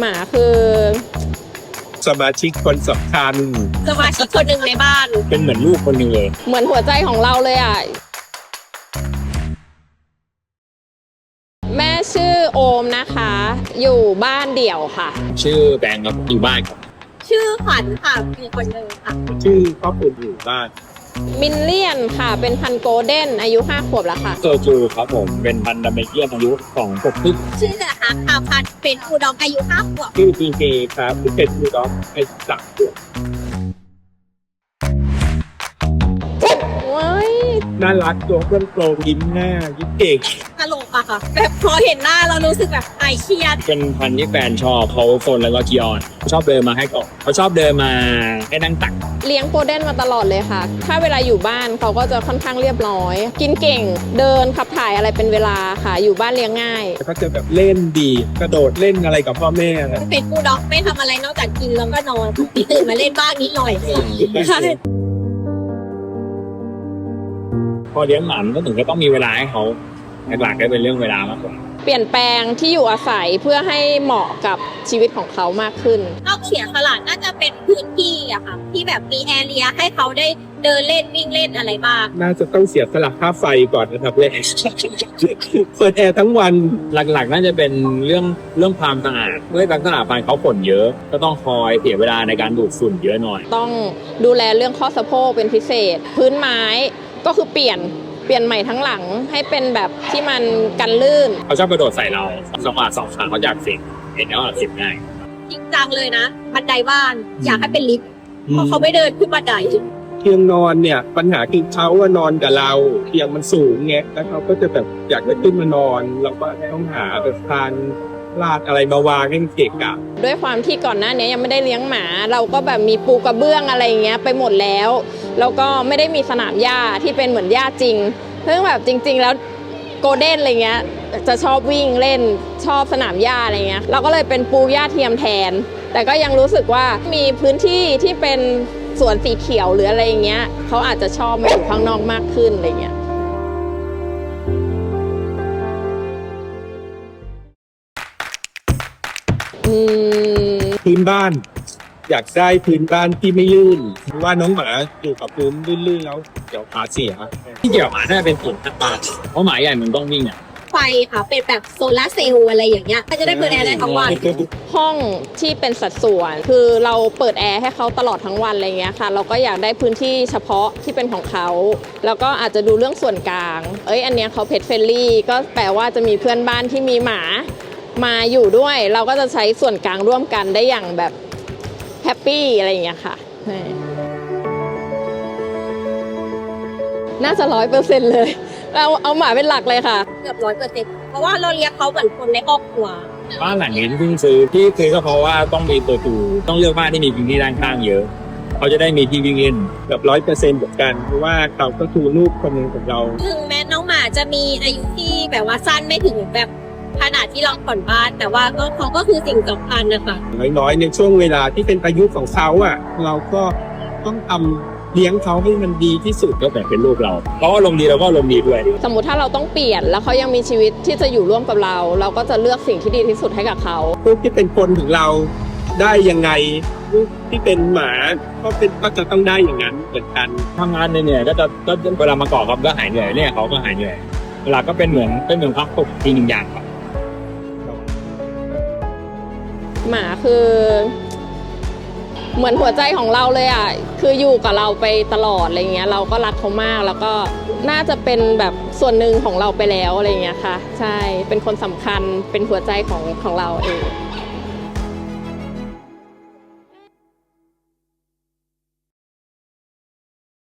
หมาคือสมาชิกคนสำคัญสมาชิกคนหนึ่งในบ้าน เป็นเหมือนลูกคนหนึ่งเลย เหมือนหัวใจของเราเลยอะ แม่ชื่อโอมนะคะ อยู่บ้านเดี่ยวค่ะ ชื่อแบงค์ครับอยู่บ้านครับชื่อขวัญค่ะมีคนหนึ่งค่ะ ชื่อครอบครัวอยู่บ้าน มินเลียนค่ะ เป็นพันธุ์โกลเด้นอายุ 5 ขวบแล้วค่ะ โซจูครับผม เป็นพันธุ์ดัมเบลเยียนอายุของปกพึกชื่อนะคะคาพันเป็นอูดองอายุห้าขวบชื่อพีเคครับที่เป็นบูลด็อกเป็นสักตัวว้ น่ารักตัวเพื่อนโปรยิ้มหน้ายิ้มเก่งตลกอะค่ะแบบพอเห็นหน้าเรารู้สึกแบบไอเครียดเป็นพันธุ์ที่แฟนชอบเขาโฟนแล้วก็คีออนเขาชอบเดินมาให้ก่อนเขาชอบเดินมาให้นั่งตัก เลี้ยงโกลเด้นมาตลอดเลยค่ะ ถ้าเวลาอยู่บ้านเขาก็จะค่อนข้างเรียบร้อย กินเก่ง เดินขับถ่ายอะไรเป็นเวลาค่ะ อยู่บ้านเลี้ยงง่าย แล้วก็จะแบบเล่นดี กระโดดเล่นอะไรกับพ่อแม่อะไรเป็นอูดองไม่ทำอะไรนอกจากกินแล้วก็นอนตื่นมาเล่นบ้างนิดหน่อยใช่ พอเลี้ยงหมามันก็ถึงก็ต้องมีเวลาให้เขาหลักๆก็เป็นเรื่องเวลามากกว่าเปลี่ยนแปลงที่อยู่อาศัยเพื่อให้เหมาะกับชีวิตของเขามากขึ้นนอกเสียสละน่าจะเป็นพื้นที่อะค่ะที่แบบมีแอเรียให้เขาได้เดินเล่นวิ่งเล่นอะไรบ้าง น่าจะต้องเสียสละค่าไฟก่อนนะครับเลยเปิดแอร์ทั้งวันหลักๆ น่าจะเป็นเรื่องเรื่องความสะอาดเมื่อลักษณะพันธุ์เขาขนเยอะ ก็ต้องคอยเสียเวลาในการดูดฝุ่นเยอะหน่อย ต้องดูแลเรื่องข้อสะโพกเป็นพิเศษ พื้นไม้ ก็คือเปลี่ยนเปลี่ยนใหม่ทั้งหลังให้เป็นแบบที่มันกันลื่น เขาชอบกระโดดใส่เราสองบาทสองครั้งเขาอยากสิบเห็นแล้วอะสิบง่าย จริงจังเลยนะ บันไดบ้านอยากให้เป็นลิฟต์เพราะเขาไม่เดินขึ้นบันไดเตียงนอนเนี่ย ปัญหาคือเขาว่านอนกับเราเตียงมันสูงไงแล้วเขาก็จะแบบอยากจะขึ้นมานอนเราก็ต้องหาแบบทานลาดอะไรมาวางให้มันเกะกะด้วยความที่ก่อนหน้านี้ยังไม่ได้เลี้ยงหมา เราก็แบบมีปูกระเบื้องอะไรอย่างเงี้ยไปหมดแล้ว แล้วก็ไม่ได้มีสนามหญ้าที่เป็นเหมือนหญ้าจริงซึ่งแบบจริง ๆ แล้วโกลเด้นอะไรเงี้ยจะชอบวิ่งเล่นชอบสนามหญ้าอะไรเงี้ยเราก็เลยเป็นปูหญ้าเทียมแทน แต่ก็ยังรู้สึกว่ามีพื้นที่ที่เป็นสวนสีเขียวหรืออะไรอย่างเงี้ยเขาอาจจะชอบมาอยู่ข้างนอกมากขึ้นอะไรเงี้ยอืม พื้นบ้าน อยากได้พื้นบ้านที่ไม่ลื่นเพราะว่าน้องหมาอยู่กับพื้นลื่นๆแล้วเดี๋ยวขาเสียที่เกี่ยวหมาน่าจะเป็นฝุ่นต่างๆเพราะหมาใหญ่มันต้องวิ่งอะไฟค่ะเป็นแบบโซลาร์เซลล์อะไรอย่างเงี้ยก็จะได้เปิดแอร์ได้ทั้งวัน ห้องที่เป็นสัดส่วน คือเราเปิดแอร์ให้เขาตลอดทั้งวันอะไรเงี้ยค่ะ เราก็อยากได้พื้นที่เฉพาะที่เป็นของเขา แล้วก็อาจจะดูเรื่องส่วนกลาง เอ้ยอันเนี้ยเขาเพ t เฟรนลี่ ก็แปลว่าจะมีเพื่อนบ้านที่มีหมามาอยู่ด้วย เราก็จะใช้ส่วนกลางร่วมกันได้อย่างแบบ แฮปปี้อะไรอย่างเงี้ยค่ะใช่น่าจะร้อยเปอร์เซ็นต์เลย เราเอาหมาเป็นหลักเลยค่ะ เกือบร้อยเปอร์เซ็นต์เพราะว่าเราเลี้ยงเขาเหมือนคนในครอบครัว บ้านหลังนี้ที่เพิ่งซื้อที่ซื้อก็เพราะว่าต้องมีตัวตูต้องเลือกบ้านที่มีพื้นที่ด้านข้างเยอะเขาจะได้มีที่วิ่งเล่นแบบร้อยเปอร์เซ็นต์เหมือนกันเพราะว่าเขาก็คือลูกคนหนึ่งของเรา ถึงแม้น้องหมาจะมีอายุที่แบบว่าสั้นไม่ถึงแบบ ขนาดที่เราผ่อนบ้าน แต่ว่าก็เขาก็คือสิ่งสำคัญนะคะน้อยๆในช่วงเวลาที่เป็นอายุของเขาอะ เราก็ต้องทำเลี้ยงเขาให้มันดีที่สุดก็แบบเป็นลูกเราเขาอารมณ์ดีเราก็อารมณ์ดีด้วย สมมุติถ้าเราต้องเปลี่ยนแล้วเขายังมีชีวิตที่จะอยู่ร่วมกับเรา เราก็จะเลือกสิ่งที่ดีที่สุดให้กับเขา ลูกที่เป็นคนของเราได้ยังไงลูกที่เป็นหมาก็เป็นก็จะต้องได้อย่างนั้นเหมือนกัน ทำงานเหนื่อยๆก็จะก็เวลามาเกาะครับก็หายเหนื่อยเนี่ยเขาก็หายเหนื่อยเวลาก็เป็นเหมือนเป็นเหมือนความสุขทีหนึ่งอย่าง หมาคือ เหมือนหัวใจของเราเลยอะคืออยู่กับเราไปตลอดอะไรเงี้ย เราก็รักเขามากแล้วก็น่าจะเป็นแบบส่วนหนึ่งของเราไปแล้วอะไรเงี้ยค่ะ ใช่เป็นคนสำคัญเป็นหัวใจของของเราเอง